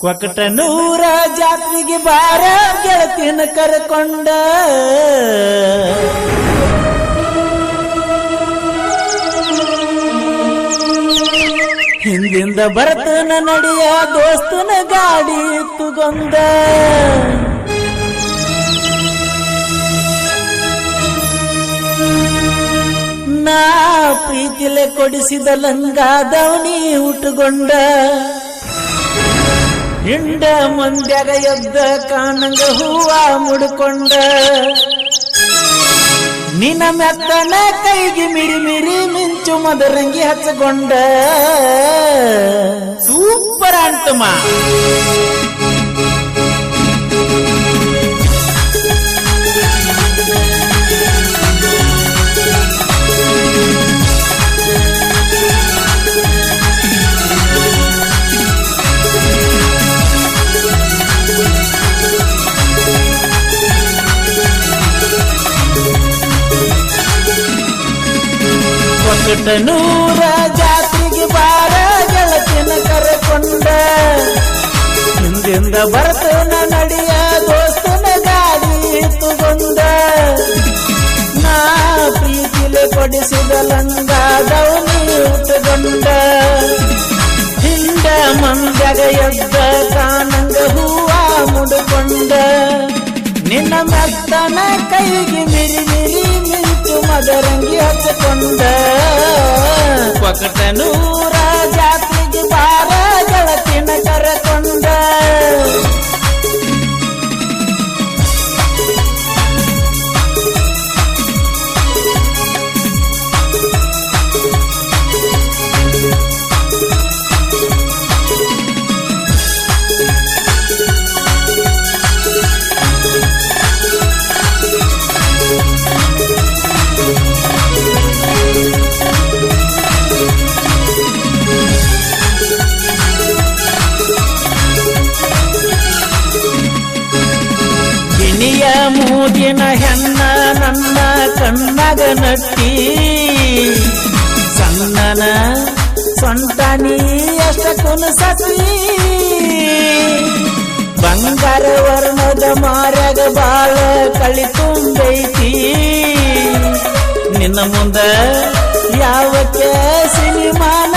ಕೊಕಟನೂರ ಜಾತ್ರೆಗೆ ಬಾರ ಗೆಳತಿನ ಕರ್ಕೊಂಡ. ಹಿಂದಿಂದ ಬರ್ತನ ನಡೆಯ ದೋಸ್ತನ ಗಾಡಿ ತುಗೊಂದ ನಾ ಪ್ರೀತಿಲೆ ಕೊಡಿಸಿದ ಲಂಗಾದವನಿ ಉಟ್ಟುಕೊಂಡ ಹಿಂಡ ಮಂದ್ಯಾಗ ಎದ್ದ ಕಾಣಂಗ ಹೂವ ಮುಡ್ಕೊಂಡ. ನಿನ್ನ ಮೆತ್ತನ ಕೈಗೆ ಮಿರಿ ಮಿರಿ ಮಿಂಚು ಮದರಂಗಿ ಹಚ್ಚಕೊಂಡ. ಸೂಪರ್ ಅಂತಮ್ಮ ಒಕ್ಕಟನೂರ ಜಾತ್ರೆಗೆ ಬಾರ ಗೆಳತಿನ ಕರೆಕೊಂಡ. ಹಿಂದಿಂದ ಬರ್ತನ ನಡಿಯ ದೋಸ್ತನ ಗಾಡಿ ತುಗೊಂಡ ನಾ ಪ್ರೀತಿಲೆ ಕೊಡಿಸಿದ ಲಂಗಾದವನಿ ಉಟ್ಟುಕೊಂಡ ಹಿಂದ ಮಂದಗ ಎದ್ದ ಕಾನಂಗ ಹೂವ ಮುಡುಕೊಂಡ. ನಿನ್ನ ಮೆತ್ತನ ಕೈಗೆ ಮಿರಿ ಮಿರಿ ಮಿಂಚು ಮದರಂಗಿ ಹಚ್ಚಿಕೊಂಡ ನೂರ ಜಾತ್ರೆಗೆ ಬಾರ. ಮೂಗಿನ ಹೆಣ್ಣ ನನ್ನ ಕಣ್ಣಗ ನಟ್ಟಿ. ಸಣ್ಣನ ಸೊಂಟನಿ ಅಷ್ಟ ಕುನಸತಿ ಬಂಗಾರ ವರ್ಣದ ಮಾರಗ ಬಾಳ ಕಳಿ ತುಂಬೈತಿ. ನಿನ್ನ ಮುಂದ ಯಾವಕ್ಕೆ ಸಿನಿಮಾನತಿ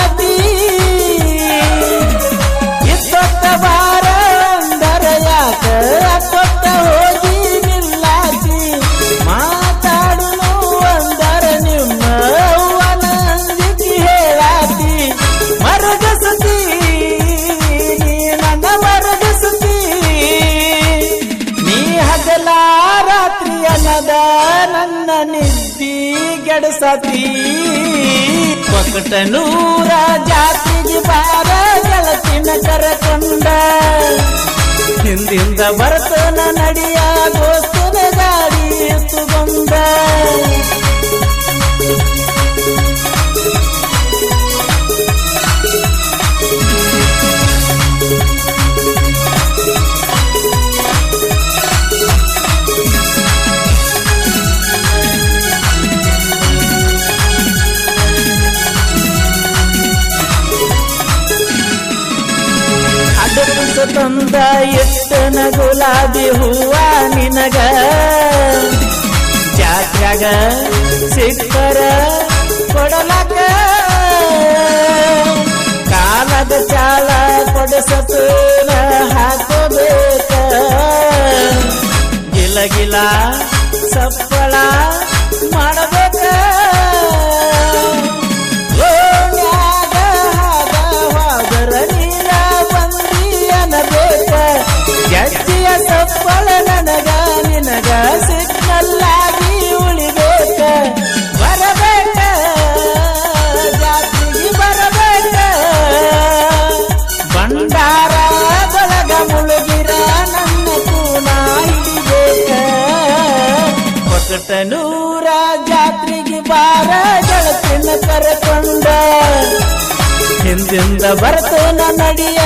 ನಿದ್ದಿ ಗೆಡಸತಿ. ಒಕ್ಕಟನೂರ ಜಾತಿಗೆ ಬಾರ ಗೆಳತಿನ ಕರಕೊಂಡ. ಹಿಂದಿಂದ ಬರ್ತನ ಅಡಪುಸ ತಂದ ಎತ್ತನ ಗುಲಾಬಿ ಹೂವ ನಿನಗ? ಜಾತ್ಯಾಗ ಸಿಕ್ಕರ ಕೊಡಲಕ? ಕಾಲದ ಚಾಳ ಕೊಡಸತನ ಹಾಕೋಬೇಕ? ಗಿಲ ಗಿಲ ಸಪ್ಪಳ ಒಕ್ಕಟನೂರ ಜಾತ್ರೆಗೆ ಬಾರ ಜಳತಿನ ಕರಕೊಂಡ ಹಿಂದಿಂದ ಬರ್ತನ ನಡಿಯ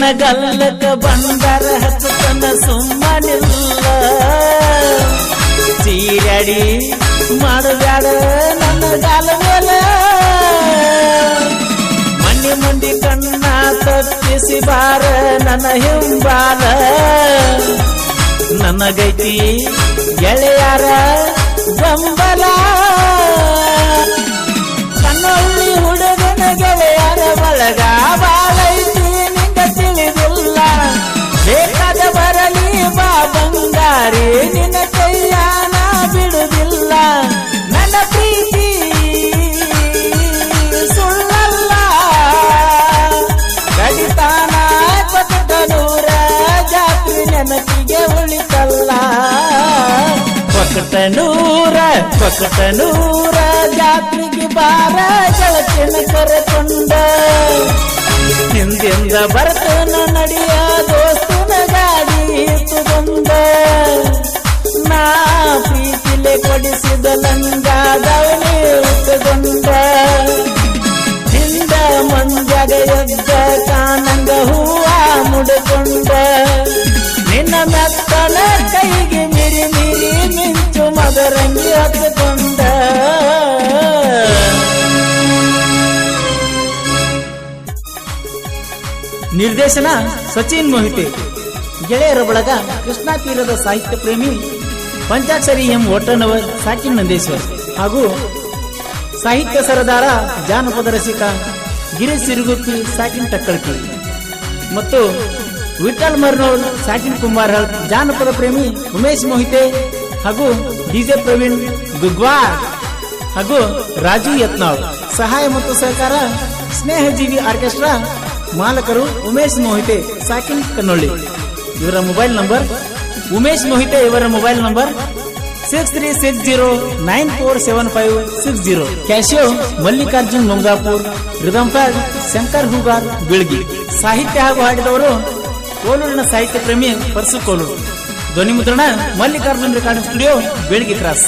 ನನ್ನ ಬಂದರ ಹಚ್ಚತನ ಸುಮ್ಮನಿಲ್ಲ. ಚೀರಡಿ ಮಾಡಬ್ಯಾಡ ನನ್ನ ಗಾಲ ಮೇಲೆ ಮಣ್ಣಿ ಮಂಡಿ ಕಣ್ಣ ತಪ್ಪಿಸಿ ಬಾರ ನನ್ನ ಹಿಂಬಾಲ. ನನಗೈತಿ ಗೆಳೆಯರ ಬೆಂಬಲ. ಕೊಕ್ಕಟನೂರ ಜಾತ್ರೆಗೆ ಬಾರ ಜಳಕಿನ ಕರೆಕೊಂಡ ಹಿಂದಿಂದ ಬರ್ತನ ನಡೆಯ ದೋಸ್ತನ ಗಾಡಿ ಬಂದ. ನಾ ಪ್ರೀತಿಲೆ ಕೊಡಿಸಿದ ಲಂಗ ಉತ್ತಗೊಂಡ ಹಿಂದ ಮಂಜಗ ಎದ್ದ ಕಾನಂಗ ಹೂವ ಮುಡಿಕೊಂಡ. ನಿನ್ನ ಮೆತ್ತನ ಕೈಗೆ ಮಿರಿ ಮಿರಿ ಮಿಂಚು ಮದರಂಗಿ ಹತ್ತುಕೊಂಡ ನಿರ್ದೇಶನ ಸಚಿನ್ ಮೋಹಿತೆ. ಗೆಳೆಯರ ಬಳಗ ಕೃಷ್ಣಾ ತೀರದ ಸಾಹಿತ್ಯ ಪ್ರೇಮಿ ಪಂಚಾಕ್ಷರಿ ಎಂ ಒಟ್ಟನವರ್ ಸಾಕಿನ್ ನಂದೇಶ್ವರ್ ಹಾಗೂ ಸಾಹಿತ್ಯ ಸರದಾರ ಜಾನಪದ ರಸಿಕ ಗಿರೀಶ್ ಸಾಕಿನ್ ಟಕ್ಕಳ್ಕಿ. ಮತ್ತು ವಿಠಲ್ ಮರ್ನೋಳ್, ಸಾಕಿನ್ ಕುಮಾರ್ ಜಾನಪದ ಪ್ರೇಮಿ ಉಮೇಶ್ ಮೋಹಿತೆ ಹಾಗೂ ಡಿಜೆ ಪ್ರವೀಣ್ ದುಗ್ವಾ ಹಾಗೂ ರಾಜು ಯತ್ನಾಳ್. ಸಹಾಯ ಮತ್ತು ಸಹಕಾರ ಸ್ನೇಹಜೀವಿ ಆರ್ಕೆಸ್ಟ್ರಾ ಮಾಲಕರು ಉಮೇಶ್ ಮೋಹಿತೆ, ಸಾಕಿನ್ ಕನ್ನೊಳ್ಳಿ. ಇವರ ಮೊಬೈಲ್ ನಂಬರ್ ಉಮೇಶ್ ಮೋಹಿತೆ, ಇವರ mobile number six three six zero nine four seven five six zero. Casio Mallikarjun Mungapur rhythm pad Shankar Hugar, Bilagi. ಸಾಹಿತ್ಯ ಹಾಗೂ ಹಾಡಿದವರು ಕೋಲೂರಿನ ಸಾಹಿತ್ಯ ಪ್ರೇಮಿ ಪರ್ಸು ಕೋಲೂರು. ಧ್ವನಿ ಮುದ್ರಣ ಮಲ್ಲಿಕಾರ್ಜುನ್ ರೆಕಾರ್ಡಿಂಗ್ ಸ್ಟುಡಿಯೋ ಬೆಳಗ್ಗೆ ಕ್ರಾಸ್.